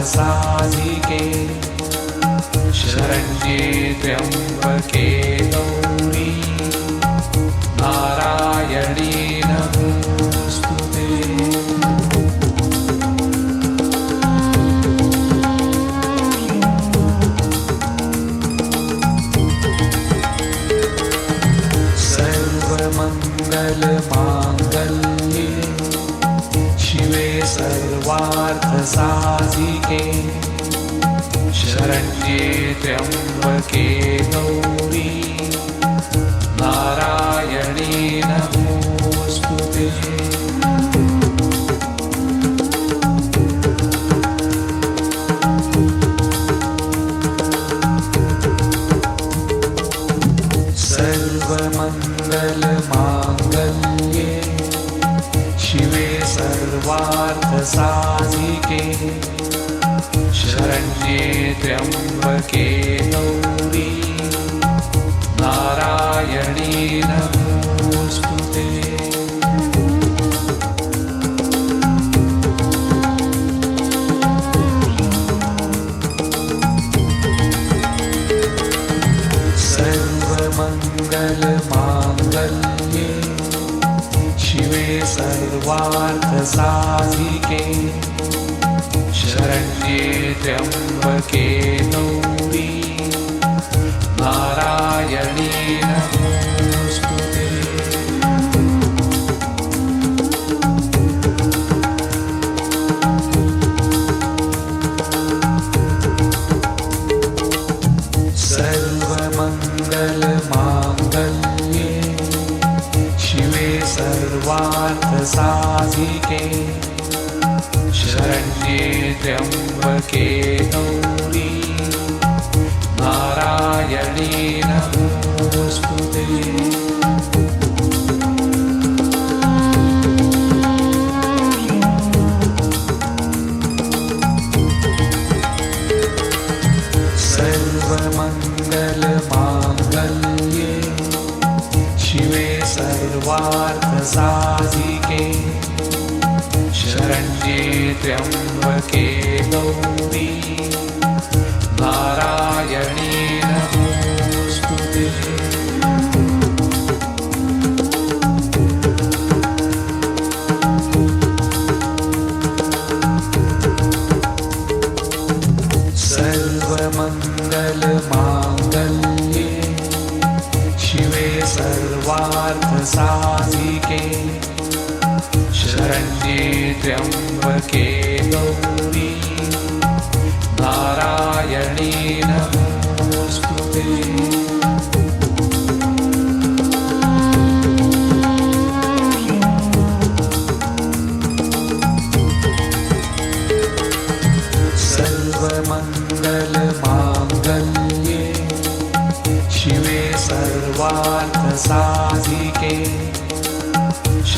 सर्वार्थसाधिके शरण्ये त्र्यम्बके गौरी शरण्ये त्र्यम्बके गौरी। नारायणी नमोऽस्तु ते। सर्वार्थसाधिके शरण्ये त्र्यम्बके गौरी। नारायणी नमोऽस्तु ते सर्वार्थसाधिके। षड्ये चम्बके नौ नारायणेन त्र्यम्बके गौरी नारायणी नमोऽस्तु ते। सर्वार्थसाधिके। शरण्ये त्र्यम्बके गौरी नारायणी नमोऽस्तु सर्वमङ्गलमाङ्गल्ये शिवे शरण्ये त्र्यम्बके गौरी। नारायणी नमोऽस्तु ते। सर्वमङ्गलमाङ्गल्ये शिवे सर्वार्थसाधिके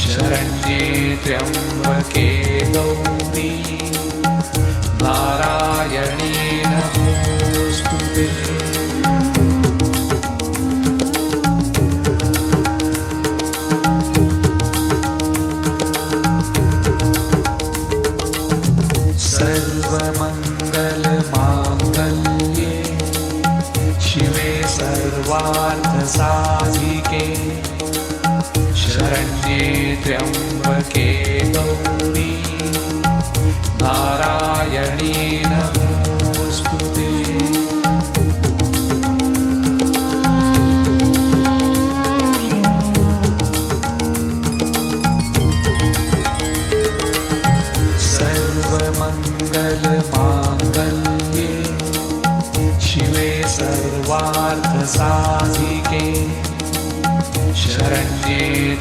शरण्ये त्र्यम्बके गौरी। नारायणी त्र्यम्बके गौरी नारायणी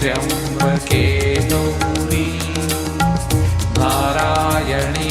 त्र्यम्बके गौरी। नारायणी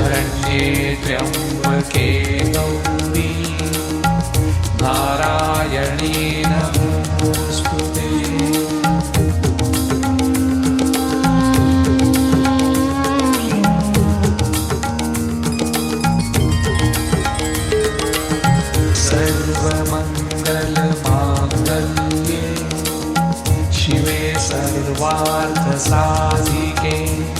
शरण्ये त्र्यम्बके गौरी। नारायणी नमोऽस्तु सर्वार्थसाधिके।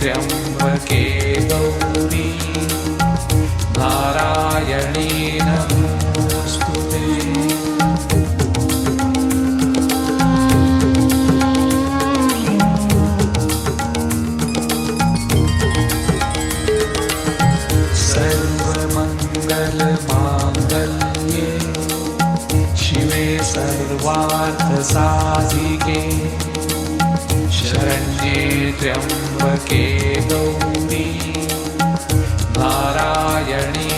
त्र्यम्बके गौरी नारायणी नमोऽस्तु सर्वमङ्गलमाङ्गल्ये शिवे सर्वार्थसाधिके शरण्ये त्र्यम्बके भूमि नारायणी